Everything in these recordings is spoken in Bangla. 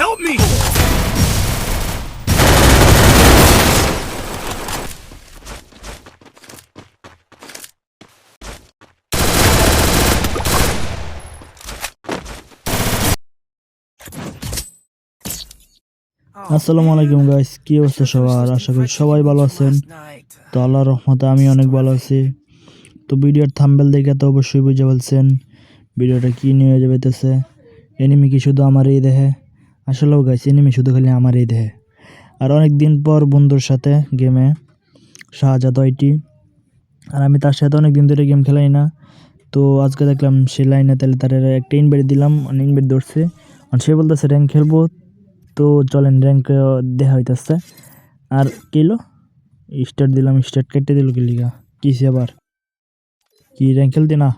Help me! আসসালামু আলাইকুম গাইস কি অবস্থা সবার? আশা করি সবাই ভালো আছেন। তো আল্লাহর রহমতে আমি অনেক ভালো আছি। তো ভিডিওর থাম্বেল দেখে তো অবশ্যই বুঝে বলছেন ভিডিওটা কী নিয়ে যাবেতেছে এনিমি কি শুধু আমারই দেহে? আসলেও গাইস এনিমি শুধু খালি আমারই দেহে। আর অনেক দিন পর বন্ধুর সাথে গেমে শাহজাদ আইটি আর আমি তার সাথে অনেক দিন ধরে গেম খেলাই না। তো আজকে দেখলাম সে লাইনে তাহলে তার একটা ইনভাইট দিলাম অনেক ইনভাইট ধরছে। আর সে বলতেছে র্যাঙ্ক খেলব? তো চলেন র্যাঙ্ক দেখা হইতেছে। আর কিলো স্টার্ট দিলাম স্টার্ট কেটে দিল কি লিগা? কিসে আবার? কি র্যাঙ্ক খেলতে না?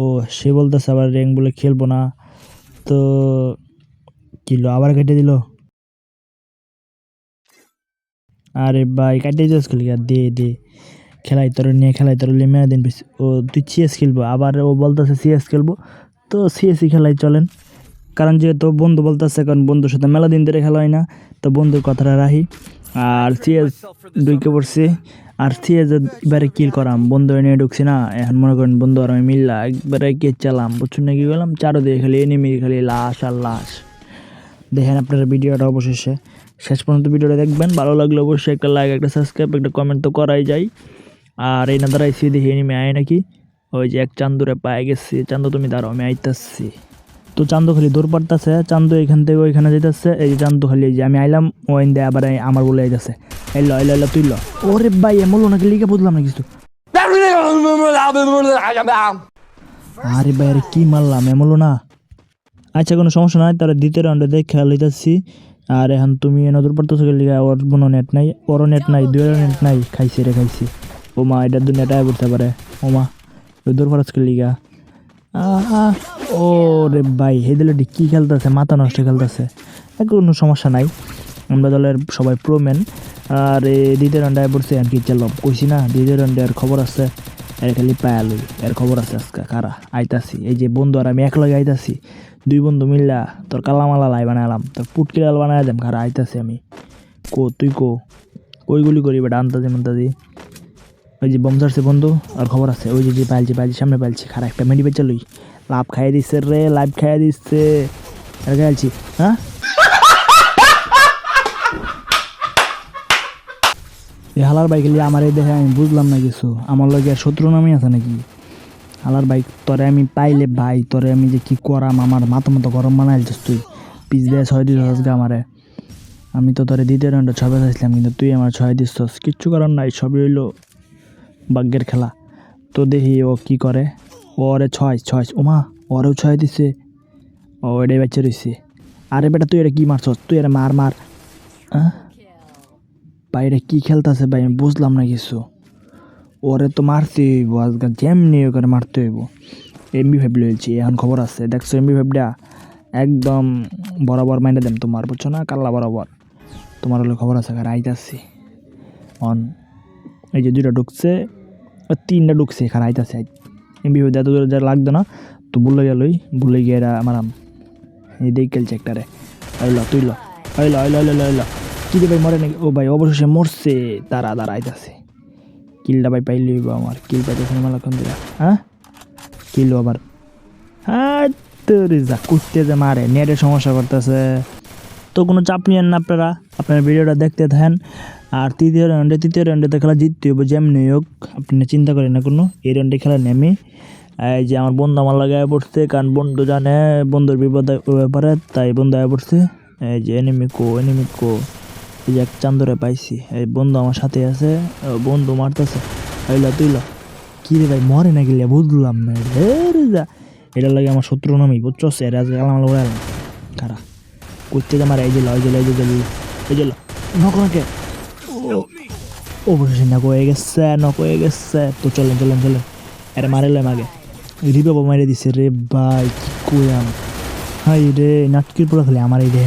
ও, সে বলতেছে আবার র্যাঙ্ক বলে খেলব না। তো কিলো আবার কেটে দিল? আরে ভাই কাটে যাস লিগা দে দে। খেলাই তোর, নিয়ে খেলাই তোর মেরে দিন ও, তুই সিএস খেলব। আবার ও বলতেছে সিএস খেলব। তো সিএসই খেলাই চলেন। কারণ যেহেতু বন্ধু বলতেছে, কারণ বন্ধুর সাথে মেলা দিন ধরে খেলা হয় না, তো বন্ধুর কথাটা রাহি আর সিএস দুইকে পড়ছি। আর সিএস এবারে কিল করাম। বন্ধু নিয়ে ঢুকছি না। এখন মনে করেন বন্ধু আর আমি মিললা একবারে কে চালাম। বুঝছেন না কি করলাম চারো দিয়ে খালি এনিমি খালি লাশ আর লাশ। দেখেন আপনারা ভিডিওটা অবশেষে। শেষ পর্যন্ত ভিডিওটা দেখবেন। ভালো লাগলে অবশ্যই একটা লাইক একটা সাবস্ক্রাইব একটা কমেন্ট তো করাই যায়। আর এই না দাঁড়াইছি দেখি এনিমি আয় নাকি? ওই যে এক চান্দুরে পায়ে গেছি। চান্দু তুমি দাঁড়াও, আমি আইতাছি। তো চান্দু খালি দৌড় পারতেছে চান্দু এখান থেকে ওইখানে যেতেছে এই যে চান্দু খালি এই যে আমি আইলাম ও এন দিয়ে আবার আমার বলে যাইতেছে এলো এলো এলো তুই ল। ওরে ভাই এমন নাকি লিখে বুঝলাম না কিছু। আরে ভাই আরে কি মারলাম এমলো না। আচ্ছা কোনো সমস্যা নাই তারা দ্বিতীয় রাউন্ডে দেখ খেয়াল হইতাছি আর এখন তুমি নদর পড়তেছো লিগা ওর কোনো নেট নাই ওরও নেট নাই দুয়েরও নেট নাই খাইছি রে খাইছি। ও মা এটা দু নেট আয় পড়তে পারে। ও মা দূর ফরাজকে লিগা আহা, ও রে ভাই দলে কি খেলতেছে? মাথা নষ্ট খেলতেছে। কোনো সমস্যা নাই। আমরা দলের সবাই প্রোম্যান আর দ্বিতীয় রাউন্ডে পড়ছে আর কি চালাম কইছি না দ্বিতীয় আর খবর আছে? এর খালি পায়ালই এর খবর আছে আজকে। কারা? আইতাছি। এই যে বন্ধু আর আমি এক লগে আইতাছি। দুই বন্ধু মিললা তোর কালামালা লাই বানালাম। তোর পুটকি লাল বানাই দেম। কারা? আইতাছি আমি। কো, তুই কো? কই গুলি করি বেটা? আন্তাজি মান্তাজি। ওই যে বম ধরছে বন্ধু। আর খবর আছে? ওই যে যে পাইলছি পাইলছি, সামনে পাইলছি। খারাপ একটা মেডি বেচা লাভ খাইয়ে দিচ্ছে রে, লাভ খাইয়ে দিচ্ছে খেলছি হ্যাঁ? এই হালার বাইক লিয়ে আমার এই দেখে আমি বুঝলাম না কিছু। আমার লগে আর শত্রু নামই আছে নাকি? হালার বাইক তোরে আমি পাইলে ভাই, তোরে আমি যে কি করাম, আমার মাথা মতো গরম বানাই দিস তুই। পিস দিয়ে ছয় দিস আজকে আমারে। আমি তো তোরে দ্বিতীয় রাউন্ডে ছয় বেঁচেছিলাম কিন্তু তুই আমার ছয় দিচ্ছস কিচ্ছু করার নাই, সবই হইল ভাগ্যের খেলা। তো দেখি ও কি করে। ওরে ছয় ছয়, ওমা ওরেও ছয় দিছে। ও এটাই বাচ্চা রয়েছে আরে বেটা, তুই এটা কি মারছ তুই এটা মার মার। আহ? ভাই, এটা কি খেলতেছে ভাই? আমি বুঝলাম না কিছু। ওরে তো মারতে হইব আজকাল যেমনি করে মারতে হইব। এমবি ফাইভ লইছি এখন খবর আছে। দেখছ এমবি ফাইভটা একদম বরাবর মাইনে দেন তোমার, বুঝছ না? কাল্লা বরাবর। তোমার হলে খবর আছে আর আইতাছি অন, এই যে দুইটা ঢুকছে, তিনটা ঢুকছে, এখানে আইতাছে এমবি ফাইভ এত দূরে যা লাগতো না, তো ভুলে গেলই ভুলে গিয়ে এরা মারাম এই দেখ খেলছে একটারে আইল তুই ল আইল আইল আইল আইল কি রে ভাই মরে নাকি? ও ভাই, অবশেষে মরছে। তারা তারা আইতাছে। কিলটা ভাই পাইলে হইব আমার। কিল পাইতেছে মেলাক্ষণ দিলা। হ্যাঁ? কিল আবার। হ্যাঁ যা কুত্তে যে মারে, নেটের সমস্যা করতেছে। তো কোনো চাপ নিয়েন না আপনারা। আপনার ভিডিওটা দেখতে থাকেন। আর তৃতীয় রাউন্ডে তৃতীয় রাউন্ডে তো খেলা জিততে হবে যেমনি হোক আপনি চিন্তা করেন না কোনো এই রাউন্ডে খেলা নেমে এই যে আমার বন্ধু আমার লাগায় পড়ছে কারণ বন্ধু জানে বন্ধুর বিপদ ব্যাপারে তাই বন্ধু আয় পড়ছে। এই যে এনিমি কো এনিমি কো এই যে এক চান্দরে পাইছি এই বন্ধু আমার সাথে আছে বন্ধু মারতেছে। হইলা তুইল কি রে ভাই মরে না গেলে বুঝলাম না রে যা। এটার লাগে আমার শত্রু নামি বুঝছ আজকে আলাম উড়ালাম কারা? করতে আমার এই যে ল, এই যে এই যে এই যে। নক নাকে। অবশেষে নক হয়ে গেছে, নক হয়ে গেছে। তো চলেন চলেন চলেন। আরে মারে লয় আগে রিবে মারে দিছে, রে ভাই, কি কইয়াম হাই রে, নাটকির পুরো খালি আমার এই রে।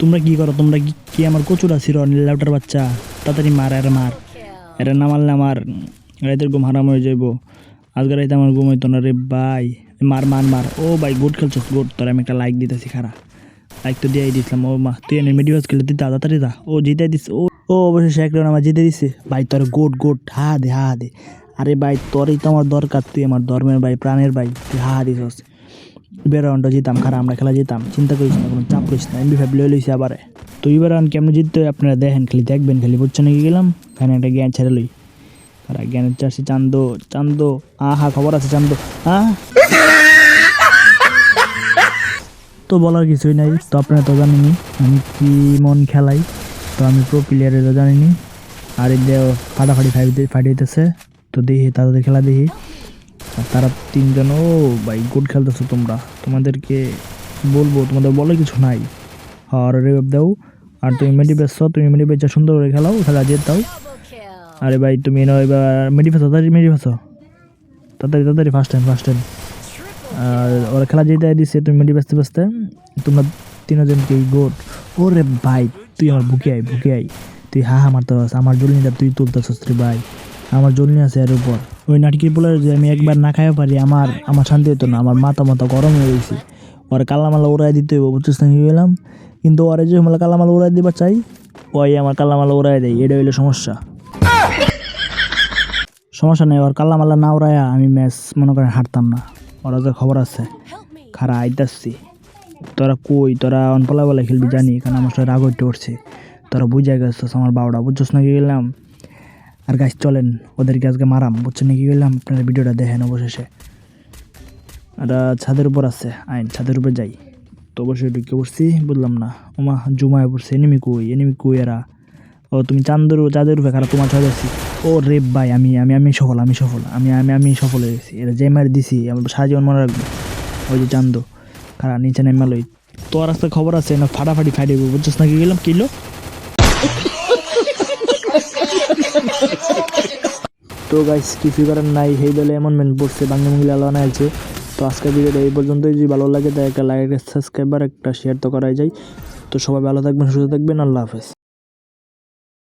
তোমরা কি করো? তোমরা কি কি আমার কচুরা ছিল নীলাউটার বাচ্চা? তাড়াতাড়ি মার আর মার। এটা না মারলে আমার রাতের ঘুম হারাম হয়ে যাইব। আজকে রাইতে আমার ঘুম হইতো না, রে ভাই। মার মার মার। ও ভাই গুড খেলছিস গুড তোর আমি একটা লাইক দিতেছি খারা তো দিয়ে দিছিলাম, ও মা, তুই এনে মেডিভাস খেলে দিতে, তাড়াতাড়ি দা ও জিতে দিস ও ও অবশেষে এক রাউন্ড আমার জিতে দিছে। ভাই, তোর গোট গোট, হা দে হা দে। আরে ভাই, তোরই তো আমার দরকার, তুই আমার ধর্মের ভাই, প্রাণের ভাই, তুই হা দিস এবার রাউন্ডটা জিতাম খারা আমরা খেলা জিতাম, চিন্তা করিস না, কোনো চাপ করিস না এমবি ফাইভ লয়ে লইছি আবার। তো এবার রাউন্ড কেমন জিততে আপনারা দেখেন, খালি দেখবেন, খালি বুঝছ নাকি গেলাম? এখানে একটা জ্ঞান ছেড়ে লই। আর জ্ঞানের চাষি চান্দো চান্দো, আহা, খবর আছে চান্দো। আহ? তো বলার কিছুই নাই। তো আপনারা তো জানেনই, আমি কি মন খেলাই, তো আমি প্রো প্লেয়ারেরও জানিনি আর এই ফাটাফাটি ফাইট ফাটিতেছে তো দেখি, তাদের খেলা দেখি। তারা তিনজন, ও ভাই গুড খেলতেছো তোমরা। তোমাদেরকে বলব, তোমাদের বলে কিছু নাই। আর রেভ দাও, আর তুমি মেডি বেচছো তুমি মেডি বেচা সুন্দর করে খেলাও, খেলা জেত দাও। আরে ভাই, তুমি এবার মেডি ফেসো তাড়াতাড়ি মেডি ফেসো তাড়াতাড়ি তাড়াতাড়ি ফার্স্ট টাইম ফার্স্ট টাইম আর ওরা খেলা যেটা দিচ্ছে তুমি মেডি বাঁচতে বাঁচতে তোমরা তিনজনকে গোট? ওরে ভাই, তুই আমার বুকে আয় বুকে আয়। তুই হা হা মারতে পারছ আমার জলনিটা তুই তুলতেছিস রে ভাই। আমার জলনি আছে এর উপর। ওই নাটকি বলে যে আমি একবার না খাইও পারি, আমার আমার শান্তি হতো না, আমার মাথা মাথা গরম হয়ে গেছে। ওর কালামালা উড়াই দিতে হইব, বুঝছিস না গেলাম কিন্তু ওরে যে মালা কালামালা উড়াই দিবার চাই, ওই আমার কালামালা উড়াই দেয়, এটা হইল সমস্যা। সমস্যা নেই, ওর কাল্লা মাল্লা না উড়াইয়া আমি ম্যাচ মনে করেন হারতাম না। ওরা যে খবর আছে। খারা আইতাছি। তোরা কই? তোরা অনপলা বলে খেলবি জানি কারণ আমার সাথে রাগ হইতে উঠছে। তোরা বুঝে গেছিস আমার বাবাটা বুঝছিস নাকি গেলাম? আর গাছ চলেন ওদেরকে আজকে মারাম বুঝছেন নাকি গেলাম? আপনারা ভিডিওটা দেখেন অবশেষে। আর ছাদের উপর আছে। আইন ছাদের উপর যাই। তো অবশ্যই ঢুকে পড়ছি বুঝলাম না। ওমা জুমায় পড়ছে এনিমি কই? এনিমি কই এরা? ও তুমি চাঁদের চাঁদের উপরে খারাপ তোমার ছয় যাচ্ছি ও রে ভাই, আমি আমি আমি সফল আমি সফল, আমি আমি আমি সফল হয়ে গেছি। এটা যে মারি দিছি, আমার সারা জীবন মনে রাখব। ওই যে চান্দ খারা নিচে নেমে লই। তোর রাস্তা খবর আছে, না ফাটাফাটি ফাইটে বুঝছিস নাকি গেলাম কিলো তো গাইস কিছু করার নাই। সেই বেলে এমন মেন পড়ছে বাংলা মুগলি আলোনা আছে। তো আজকের ভিডিওটা এই পর্যন্তই। যদি ভালো লাগে তাই একটা লাইক সাবস্ক্রাইবার একটা শেয়ার তো করাই যায়। তো সবাই ভালো থাকবেন, সুস্থ থাকবেন। আল্লাহ হাফেজ।